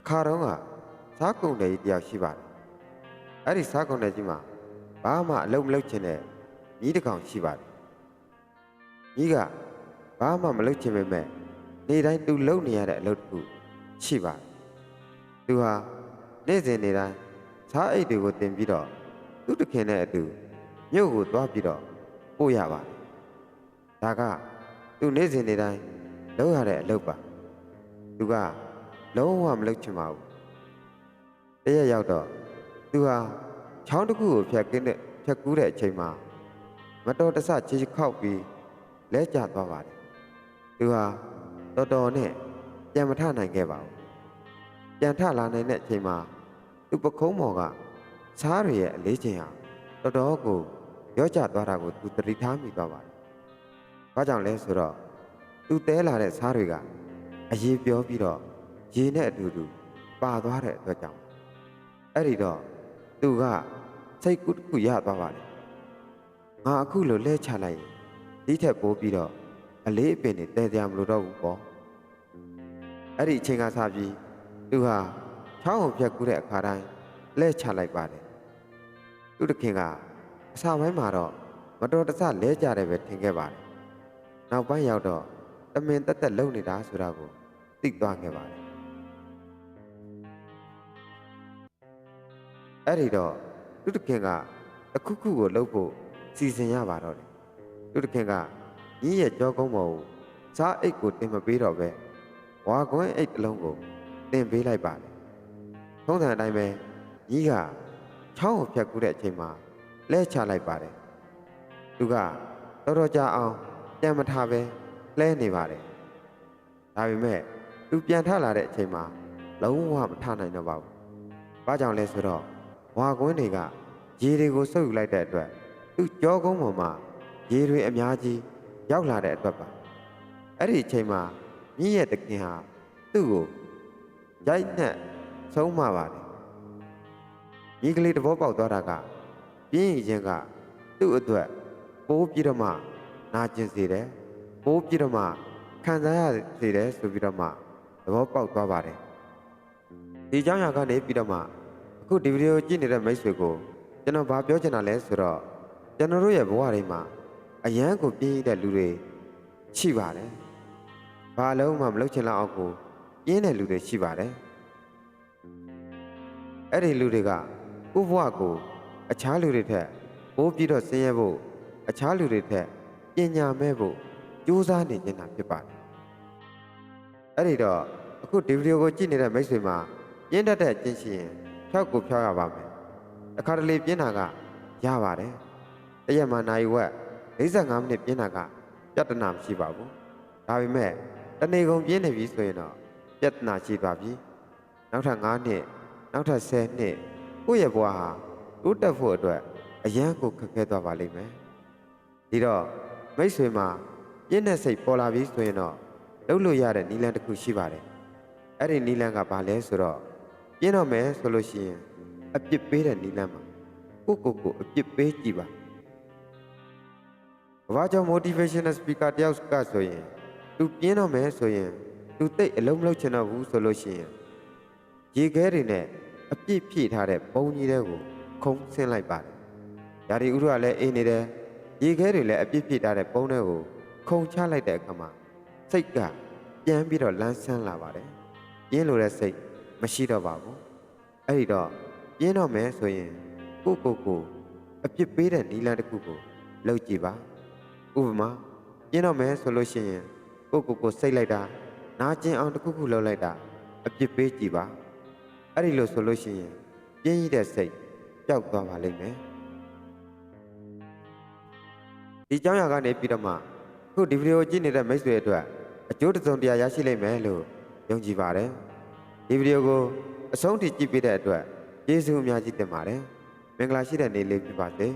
တစ်ခါတော့ကစားကုန်တယ်ကြီးတယောက်ရှိပါတယ်အဲ့ဒီစားကုန်တယ်ကြီးမှာဘာမှအလုပ်မလုပ်ချင်တဲ့ညီးတစ်ကောင်ရှိပါတယ်ညီးကဘာမှမလုပ်ချင်ပေမဲ့နေတိုင်းသူလုပ်နေရတဲ့အလုပ်တစ်ခုရှိပါတယ်သူဟာနေ့စဉ်နေတိုင်းစားအိတ်တွေကိုတင်ပြီးတော့သူ့တခင်နဲ့အတူမြို့ကိုသွားပြီးတော့ပို့ရပါတယ်ဒါကသူနေ့စဉ်နေတိုင်းလုပ်ရတဲ့အလုပ်ပါသူက လုံးဝမလုပ်ချင်ပါဘူးတရက်ရောက်တော့သူဟာချောင်းတစ်ခုကိုဖြတ်ကင်းတဲ့ဖြတ်ကူးတဲ့အချိန်မှာမတော်တဆခြေခောက်ပြီးလဲကျသွားပါတယ်သူဟာတော်တော်နဲ့ပြန်မထနိုင်ခဲ့ပါဘူးပြန်ထလာနိုင်တဲ့အချိန်မှာသူပခုံးမော်ကစားရရဲ့အလေးချိန်ဟာတော်တော်ကိုရောကျသွားတာကိုသူသတိထားမိသွားပါတယ်။ဘာကြောင့်လဲဆိုတော့သူတဲလာတဲ့စားတွေကအရေးပြောပြီးတော့ ရေနဲ့အတူတူပါသွားတဲ့အတွက်ကြောင့်အဲ့ဒီတော့သူကစိတ်ကူးတစ်ခုရသွားပါတယ်။ငါအခုလိုလဲချလိုက်ရင်ဒီထက်ပိုပြီးတော့အလေးအပင်တွေတဲကြမလို့တော့ဘူးပေါ့။အဲ့ဒီအချိန်ကစပြီးသူဟာချောင်းကိုဖြတ်ကူးတဲ့အခါတိုင်းလဲချလိုက်ပါတယ်။သူတခင်ကအစာပိုင်းမှာတော့မတော်တဆလဲကြတယ်ပဲထင်ခဲ့ပါတယ်။နောက်ပိုင်းရောက်တော့တမင်တက်တက်လုံနေတာဆိုတာကိုသိသွားခဲ့ပါတယ်။ အဲ့ဒီတော့သူတခင်ကအခုခုကိုလှုပ်ဖို့စီစဉ်ရပါတော့တယ်။သူတခင်ကညီရဲ့ကြောကုန်းပေါ်ကိုစားအိတ်ကိုတင်မပေးတော့ပဲဝါကွင်းအိတ်တစ်လုံးကိုတင်ပေးလိုက်ပါတယ်။ထုံးစံအတိုင်းပဲညီကချောင်းကိုဖြတ်ကူးတဲ့အချိန်မှာလဲချလိုက်ပါတယ်။သူကတော်တော်ကြာအောင်ပြန်မထားပဲလဲနေပါတယ်။ဒါပေမဲ့သူပြန်ထလာတဲ့အချိန်မှာလုံးဝမထနိုင်တော့ပါဘူး။ဘာကြောင့်လဲဆိုတော့ ဝါကွင်းတွေကရေတွေကိုစုပ်ယူလိုက်တဲ့အတွက်သူ့ကြောကုန်းပေါ်မှာရေတွေအများကြီးရောက်လာတဲ့အတွက်ပါ။အဲ့ဒီအချိန်မှာမြင့်ရဲ့တခင်ဟာသူ့ကိုရိုက်နှက်ဆုံးမပါတယ်။ညီကလေးတဘောပေါက်သွားတာကပြင်းရင်ကသူ့အတွက်ပိုးပြီးတော့မှနာကျင်စေတယ်။ပိုးပြီးတော့မှခံစားရစေတယ်ဆိုပြီးတော့မှသဘောပေါက်သွားပါတယ်။ဒီเจ้าညာကနေပြီးတော့မှ အခုဒီဗီဒီယိုကြည့်နေတဲ့မိတ်ဆွေကိုကျွန်တော်ဗာပြောချင်တာလဲဆိုတော့ကျွန်တော်တို့ရဲ့ဘဝတွေမှာအယမ်းကိုပြင်းရတဲ့လူတွေရှိပါတယ်။ဘာလုံးမှမလုပ်ချင်လောက်အောင်ကိုပြင်းတဲ့လူတွေရှိပါတယ်။အဲ့ဒီလူတွေကကိုယ့်ဘဝကိုအခြားလူတွေထက်ပိုးပြီးတော့ဆင်းရဲဖို့အခြားလူတွေထက်ပညာမဲ့ဖို့ကြိုးစားနေနေတာဖြစ်ပါတယ်။အဲ့ဒီတော့အခုဒီဗီဒီယိုကိုကြည့်နေတဲ့မိတ်ဆွေမှာပြင်းတတ်တဲ့ကျင့်ရှင်ရင် ဖြောက်ကိုဖြောက်ရပါမယ်။အခါတလေပြင်းတာကရပါတယ်။တရက်မှနိုင်ဝက်45မိနစ်ပြင်းတာကပြဿနာမရှိပါဘူး။ဒါပေမဲ့တနေ့ကုန်ပြင်းနေပြီဆိုရင်တော့ပြဿနာရှိပါပြီ။နောက်ထပ်9နှစ်နောက်ထပ်10နှစ်ကိုယ့်ရဲ့ဘဝဟာတိုးတက်ဖို့အတွက်အရန်ကိုခက်ခဲသွားပါလိမ့်မယ်။ဒီတော့မိတ်ဆွေမှာပြင်းတဲ့စိတ်ပေါ်လာပြီဆိုရင်တော့လုပ်လို့ရတဲ့နီလန်တစ်ခုရှိပါတယ်။အဲ့ဒီနီလန်ကဘာလဲဆိုတော့ ပြင်းတော့မယ်ဆိုလို့ရှိရင်အပြစ်ပေးတဲ့နီလန်မှာကိုကိုကိုအပြစ်ပေးကြည့်ပါ။ဘာကြောင့် motivational speaker တယောက်ကဆိုရင်သူပြင်းတော့မယ်ဆိုရင်သူတိတ်အလုံးမလုံးချင်တော့ဘူးဆိုလို့ရှိရင်ရေခဲတွေနဲ့အပြစ်ဖြည့်ထားတဲ့ပုံကြီးတွေကိုခုံဆင်းလိုက်ပါတယ်။ဓာရီဥရကလည်းအေးနေတယ်။ရေခဲတွေလည်းအပြစ်ဖြည့်ထားတဲ့ပုံတွေကိုခုံချလိုက်တဲ့အခါမှာစိတ်ကပြန်ပြီးတော့လန်းဆန်းလာပါတယ်။ပြင်းလို့တဲ့စိတ် မရှိတော့ပါဘူး။အဲ့ဒီတော့ပြင်းတော့မယ်ဆိုရင်ကိုကိုကိုအပြစ်ပေးတဲ့နီလန်တစ်ခုကိုလှုပ်ကြည့်ပါ။ဥပမာပြင်းတော့မယ်ဆိုလို့ရှိရင်ကိုကိုကိုစိတ်လိုက်တာနာကျင်အောင်တစ်ခုခုလှုပ်လိုက်တာအပြစ်ပေးကြည့်ပါ။အဲ့ဒီလိုဆိုလို့ရှိရင်ပြင်းရတဲ့စိတ်ပျောက်သွားပါလိမ့်မယ်ဒီเจ้าရကနေပြီးတော့မှခုဒီဗီဒီယိုကြည့်နေတဲ့မိတ်ဆွေအတွက်အကျိုးတစ်စုံတရာရရှိလိမ့်မယ်လို့ယုံကြည်ပါတယ် ဒီဗီဒီယိုကိုအဆုံးထိကြည့်ပေးတဲ့အတွက်ကျေးဇူးအများကြီးတင်ပါတယ်မင်္ဂလာရှိတဲ့နေ့လေးဖြစ်ပါစေ